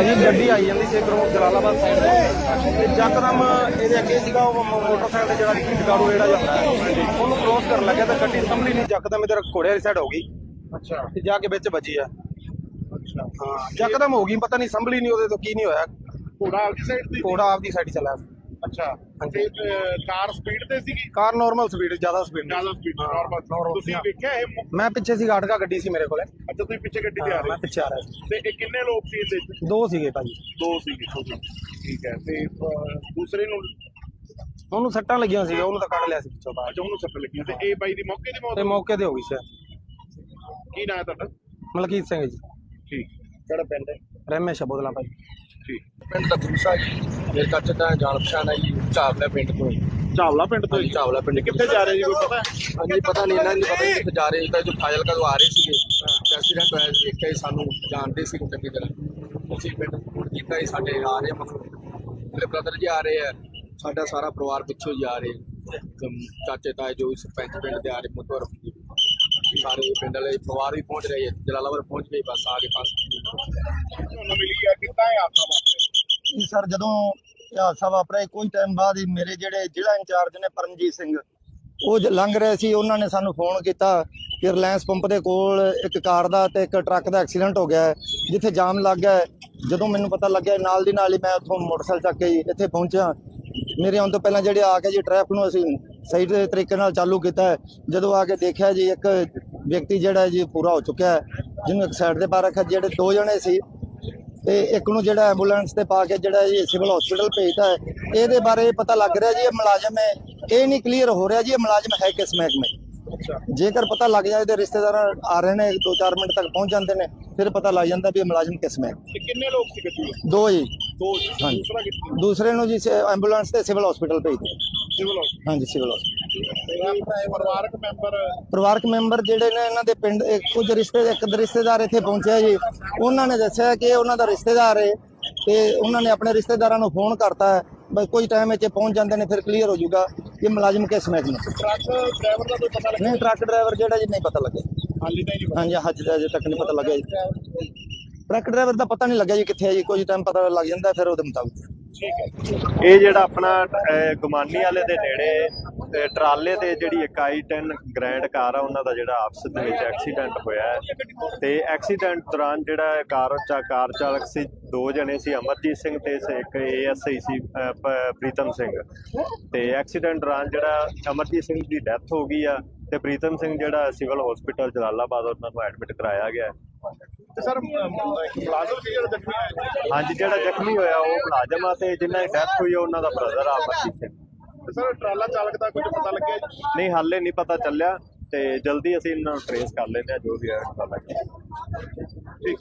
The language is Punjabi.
ਅਜੀ ਗੱਡੀ ਆਈ ਜਾਂਦੀ ਸੀ ਇਧਰੋਂ ਜਲਾਲਾਬਾਦ ਸਾਈਡ ਤੋਂ। ਤੇ ਜਕਦਮ ਇਹਦੇ ਅੱਗੇ ਸੀਗਾ ਉਹ ਮੋਟਰਸਾਈਕਲ ਤੇ ਜਿਹੜਾ ਡਿਗਾਰੂ ਜਿਹੜਾ ਜਾਂਦਾ ਉਹਨੂੰ ਕ੍ਰੋਸ ਕਰਨ ਲੱਗਿਆ ਤਾਂ ਗੱਡੀ ਸੰਭਲੀ ਨਹੀਂ ਜਕਦਮ ਇਧਰ ਘੋੜੇ ਵਾਲੀ ਸਾਈਡ ਹੋ ਗਈ। ਅੱਛਾ। ਤੇ ਜਾ ਕੇ ਵਿੱਚ ਵੱਜੀ ਆ। ਅੱਛਾ। ਹਾਂ ਜਕਦਮ ਹੋ ਗਈ ਪਤਾ ਨਹੀਂ ਸੰਭਲੀ ਨਹੀਂ ਉਹਦੇ ਤੋਂ ਕੀ ਨਹੀਂ ਹੋਇਆ। ਘੋੜਾ ਆਪਦੀ ਸਾਈਡ ਤੇ ਘੋੜਾ ਆਪਦੀ ਸਾਈਡ ਚਲਾ ਅੱਛਾ। ਤੇ ਕਾਰ ਸਪੀਡ ਤੇ ਸੀਗੀ? ਕਾਰ ਨਾਰਮਲ ਸਪੀਡ ਜ਼ਿਆਦਾ ਸਪੀਡ ਜ਼ਿਆਦਾ ਸਪੀਡ ਹਾਂ, ਨਾਰਮਲ normal, ਤੁਸੀਂ ਹਾਂ। ਵੇਖਿਆ ਇਹ ਮੁ- ਮੈਂ ਪਿੱਛੇ ਸੀ ਗਾਟਕਾ ਗੱਡੀ ਸੀ ਮੇਰੇ ਕੋਲੇ। ਅੱਛਾ ਤੁਸੀਂ ਪਿੱਛੇ ਗੱਡੀ ਤੇ ਆ ਮੈਂ ਰਹੇ ਪਿੱਛੇ ਆ ਰਿਹਾ ਸੀ। ਤੇ ਇਹ ਕਿੰਨੇ ਲੋਕ ਸੀ ਇਹਦੇ ਵਿੱਚ? ਦੋ ਸੀਗੇ ਭਾਜੀ। ਦੋ ਸੀਗੇ ਠੀਕ ਹੈ ਤੇ ਅਹ, ਦੂਸਰੇ ਨੂੰ ਉਹਨੂੰ ਸੱਟਾਂ ਲੱਗੀਆਂ ਸੀ ਉਹਨੂੰ ਤਾਂ ਕੱਢ ਲਿਆ ਸੀ ਪਿੱਛੋਂ ਬਾਅਦ ਅੱਛਾ ਉਹਨੂੰ ਸੱਟ ਲੱਗੀ ਤੇ ਇਹ ਬਾਈ ਦੀ ਮੌਕੇ ਦੀ ਮੌਤ ਤੇ ਮੌਕੇ ਤੇ ਹੋ ਗਈ ਸੀ। ਕੀ ਨਾਂ ਹੈ ਤੁਹਾਡਾ? ਮਲਕੀਤ ਸਿੰਘ ਜੀ। ਠੀਕ। ਕਿਹੜਾ ਪਿੰਡ ਹੈ? ਰਮੇਸ਼ ਬੋਦਲਾ ਭਾਈ ਠੀਕ। ਪਿੰਡ ਦਾ ਗੁਰਸਾ ਜੀ। ਮੇਰੇ ਚਾਚੇ ਦਾ ਜਾਣ ਪਛਾਣ ਹੈ ਜੀ ਚਾਵਲਾ ਪਿੰਡ ਤੋਂ ਚਾਵਲਾ ਪਿੰਡ ਤੋਂ ਹਾਂਜੀ ਚਾਵਲਾ ਪਿੰਡ ਕਿੱਥੇ ਜਾ ਰਹੇ ਜੀ ਕੋਈ ਪਤਾ? ਹਾਂਜੀ ਪਤਾ ਨਹੀਂ ਇਹਨਾਂ ਨੂੰ ਪਤਾ ਨਹੀਂ ਕਿੱਥੇ ਜਾ ਰਹੇ ਸੀ ਤਾਂ ਜੋ ਫਾਜ਼ਲ ਕਦੋਂ ਆ ਰਹੇ ਸੀਗੇ। ਐਕਸੀਡੈਂਟ ਹੋਇਆ ਸੀ ਦੇਖਿਆ ਸੀ ਸਾਨੂੰ ਜਾਣਦੇ ਸੀ ਚੰਗੀ ਤਰ੍ਹਾਂ। ਅਸੀਂ ਪਿੰਡ ਫੋਨ ਕੀਤਾ ਸੀ ਸਾਡੇ ਆ ਰਹੇ ਮਤਲਬ ਮੇਰੇ ਬ੍ਰਦਰ ਜੀ ਆ ਰਹੇ ਆ। ਸਾਡਾ ਸਾਰਾ ਪਰਿਵਾਰ ਪਿੱਛੋਂ ਹੀ ਆ ਰਹੇ। ਤੇ ਚਾਚੇ ਤਾਏ ਜੋ ਵੀ ਸਰਪੰਚ ਪਿੰਡ ਦੇ ਆ ਰਹੇ ਮੁਤਵਰ ਸਾਰੇ ਪਿੰਡ ਵਾਲੇ ਪਰਿਵਾਰ ਵੀ ਪਹੁੰਚ ਰਹੇ ਆ। ਜਲਾਲਾਬਾਦ ਪਹੁੰਚ ਗਏ ਬਸ ਆ ਕੇ ਪਾਸ ਤੁਹਾਨੂੰ ਮਿਲੀ ਗਿਆ ਕਿੱਦਾਂ ਹੈ ਆਪਣਾ ਵਾਪਸ ਸਰ ਜਦੋਂ ਹਾਦਸਾ ਵਾਪਰਿਆ ਕੁਝ ਟਾਈਮ ਬਾਅਦ ਹੀ ਮੇਰੇ ਜਿਹੜੇ ਜ਼ਿਲ੍ਹਾ ਇੰਚਾਰਜ ਨੇ ਪਰਮਜੀਤ ਸਿੰਘ ਉਹ ਲੰਘ ਰਹੇ ਸੀ ਉਹਨਾਂ ਨੇ ਸਾਨੂੰ ਫੋਨ ਕੀਤਾ ਕਿ ਰਿਲਾਇੰਸ ਪੰਪ ਦੇ ਕੋਲ ਇੱਕ ਕਾਰ ਦਾ ਤੇ ਇੱਕ ਟਰੱਕ ਦਾ ਐਕਸੀਡੈਂਟ ਹੋ ਗਿਆ ਹੈ, ਜਿੱਥੇ ਜਾਮ ਲੱਗ ਗਿਆ ਜਦੋਂ ਮੈਨੂੰ ਪਤਾ ਲੱਗਿਆ ਨਾਲ ਦੀ ਨਾਲ ਹੀ ਮੈਂ ਉੱਥੋਂ ਮੋਟਰਸਾਈਕਲ ਚੱਕ ਕੇ ਇੱਥੇ ਪਹੁੰਚਿਆ ਮੇਰੇ ਆਉਣ ਤੋਂ ਪਹਿਲਾਂ ਜਿਹੜੇ ਆ ਕੇ ਜੀ ਟ੍ਰੈਫਿਕ ਨੂੰ ਅਸੀਂ ਸਹੀ ਤਰੀਕੇ ਨਾਲ ਚਾਲੂ ਕੀਤਾ ਹੈ। ਜਦੋਂ ਆ ਕੇ ਦੇਖਿਆ ਜੀ ਇੱਕ ਵਿਅਕਤੀ ਜਿਹੜਾ ਜੀ ਪੂਰਾ ਹੋ ਚੁੱਕਿਆ ਹੈ ਜਿਹਨੂੰ ਇੱਕ ਸਾਈਡ ਤੇ ਪਾ ਰੱਖਿਆ ਜਿਹੜੇ ਦੋ ਜਣੇ ਸੀ ਤੇ ਇੱਕ ਨੂੰ ਜਿਹੜਾ ਐਂਬੂਲੈਂਸ ਤੇ ਪਾ ਕੇ ਜਿਹੜਾ ਜੀ ਸਿਵਲ ਹਸਪੀਟਲ ਭੇਜਤਾ ਹੈ ਇਹਦੇ ਬਾਰੇ ਪਤਾ ਲੱਗ ਰਿਹਾ ਜੀ ਇਹ ਮੁਲਾਜ਼ਮ ਹੈ। ਇਹ ਨਹੀਂ ਕਲੀਅਰ ਹੋ ਰਿਹਾ ਜੀ ਇਹ ਮੁਲਾਜ਼ਮ ਹੈ ਕਿਸ ਮਹਿਕਮੇ ਜੇਕਰ ਪਤਾ ਲੱਗ ਜਾਏ ਤੇ ਰਿਸ਼ਤੇਦਾਰ ਆ ਰਹੇ ਨੇ 2-4 ਮਿੰਟ ਤੱਕ ਪਹੁੰਚ ਜਾਂਦੇ ਨੇ ਫਿਰ ਪਤਾ ਲੱਗ ਜਾਂਦਾ ਵੀ ਇਹ ਮੁਲਾਜ਼ਮ ਕਿਸ ਮਹਿਕਮੇ ਤੇ ਕਿੰਨੇ ਲੋਕ ਸੀ ਗੱਡੀ ਦੋ ਜੀ। ਦੋ ਹਾਂਜੀ। ਦੂਸਰਾ ਨੂੰ ਜੀ ਐਂਬੂਲੈਂਸ ਤੇ ਸਿਵਲ ਹਸਪੀਟਲ ਭੇਜਦੇ ਸਿਵਲ ਹਾਂਜੀ ਸਿਵਲ ਹਸਪੀਟਲ। ਪਰਿਵਾਰਕ ਮੈਂਬਰ ਪਰਿਵਾਰਕ ਮੈਂਬਰ ਜਿਹੜੇ ਨੇ ਇਹਨਾਂ ਦੇ ਪਿੰਡ ਕੁਝ ਰਿਸ਼ਤੇ ਇੱਕ ਰਿਸ਼ਤੇਦਾਰ ਇੱਥੇ ਪਹੁੰਚਿਆ ਜੀ। ਉਹਨਾਂ ਨੇ ਦੱਸਿਆ ਕਿ ਉਹਨਾਂ ਦਾ ਰਿਸ਼ਤੇਦਾਰ ਹੈ ਤੇ ਉਹਨਾਂ ਨੇ ਆਪਣੇ ਰਿਸ਼ਤੇਦਾਰਾਂ ਨੂੰ ਫੋਨ ਕਰਤਾ। ਹੈ ਬਈ ਕੋਈ ਟਾਈਮ ਵਿੱਚ ਪਹੁੰਚ ਜਾਂਦੇ ਨੇ ਫਿਰ ਕਲੀਅਰ ਹੋ ਜਾਊਗਾ ਕਿ ਮੁਲਾਜ਼ਮ ਕਿਸ ਚ ਟਰੱਕ ਡਰਾਈਵਰ ਦਾ ਕੋਈ ਪਤਾ ਲੱਗਿਆ? ਨਹੀਂ ਟਰੱਕ ਡਰਾਈਵਰ ਜਿਹੜਾ ਜੀ ਨਹੀਂ ਪਤਾ ਲੱਗਿਆ। ਹਾਲੇ ਤਾਂ ਨਹੀਂ ਹਾਂਜੀ ਹਜੇ ਅਜੇ ਤੱਕ ਨਹੀਂ ਪਤਾ ਲੱਗਿਆ ਜੀ। ਟਰੱਕ ਡਰਾਈਵਰ ਦਾ ਪਤਾ ਨਹੀਂ ਲੱਗਿਆ ਜੀ ਕਿੱਥੇ ਹੈ ਜੀ ਕੋਈ ਟਾਈਮ ਪਤਾ ਲੱਗ ਜਾਂਦਾ ਫਿਰ ਉਹਦੇ ਮੁਤਾਬਿਕ। ਇਹ ਜਿਹੜਾ ਆਪਣਾ ਗੁਮਾਨੀ ਵਾਲੇ ਦੇ ਨੇੜੇ ਅਹ, ਟਰਾਲੇ ਤੇ ਜਿਹੜੀ ਇੱਕ i10 ਗ੍ਰੈਂਡ ਕਾਰ ਆ ਉਹਨਾਂ ਦਾ ਜਿਹੜਾ ਆਪਸ ਦੇ ਵਿੱਚ ਐਕਸੀਡੈਂਟ ਹੋਇਆ ਹੈ। ਤੇ ਐਕਸੀਡੈਂਟ ਦੌਰਾਨ ਜਿਹੜਾ ਕਾਰ ਚਾ ਕਾਰ ਚਾਲਕ ਸੀ ਦੋ ਜਣੇ ਸੀ ਅਮਰਜੀਤ ਸਿੰਘ ਤੇ ਇੱਕ ਏਐਸਆਈ ਸੀ ਪ੍ਰੀਤਮ ਸਿੰਘ। ਤੇ ਐਕਸੀਡੈਂਟ ਦੌਰਾਨ ਜਿਹੜਾ ਅਮਰਜੀਤ ਸਿੰਘ ਦੀ ਡੈਥ ਹੋ ਗਈ ਆ ਤੇ ਪ੍ਰੀਤਮ ਸਿੰਘ ਜਿਹੜਾ ਸਿਵਲ ਹਸਪੀਟਲ ਜਲਾਲਾਬਾਦ ਉਹਨਾਂ ਨੂੰ ਐਡਮਿਟ ਕਰਾਇਆ ਗਿਆ। ਤੇ ਸਰ ਮੁਲਾਜ਼ਮ ਸੀ ਜਿਹੜਾ ਜ਼ਖਮੀ ਹੋਇਆ ਹਾਂਜੀ ਜਿਹੜਾ ਜ਼ਖਮੀ ਹੋਇਆ ਉਹ ਮੁਲਾਜ਼ਮ ਆ ਤੇ ਜਿਨ੍ਹਾਂ ਦੀ ਡੈਥ ਹੋਈ ਉਹਨਾਂ ਦਾ ਬ੍ਰਦਰ ਆ ਅਮਰਜੀਤ ਸਿੰਘ। ਤੇ ਸਰ ਟਰਾਲਾ ਚਾਲਕ ਦਾ ਕੁਝ ਪਤਾ ਲੱਗਿਆ ਜੀ? ਨਹੀਂ ਹਾਲੇ ਨਹੀਂ ਪਤਾ ਚੱਲਿਆ ਤੇ ਜਲਦੀ ਅਸੀਂ ਇਹਨਾਂ ਨੂੰ ਟ੍ਰੇਸ ਕਰ ਲੈਂਦੇ ਆ ਜੋ ਵੀ ਹੈ ਪਤਾ ਲੱਗਿਆ ਠੀਕ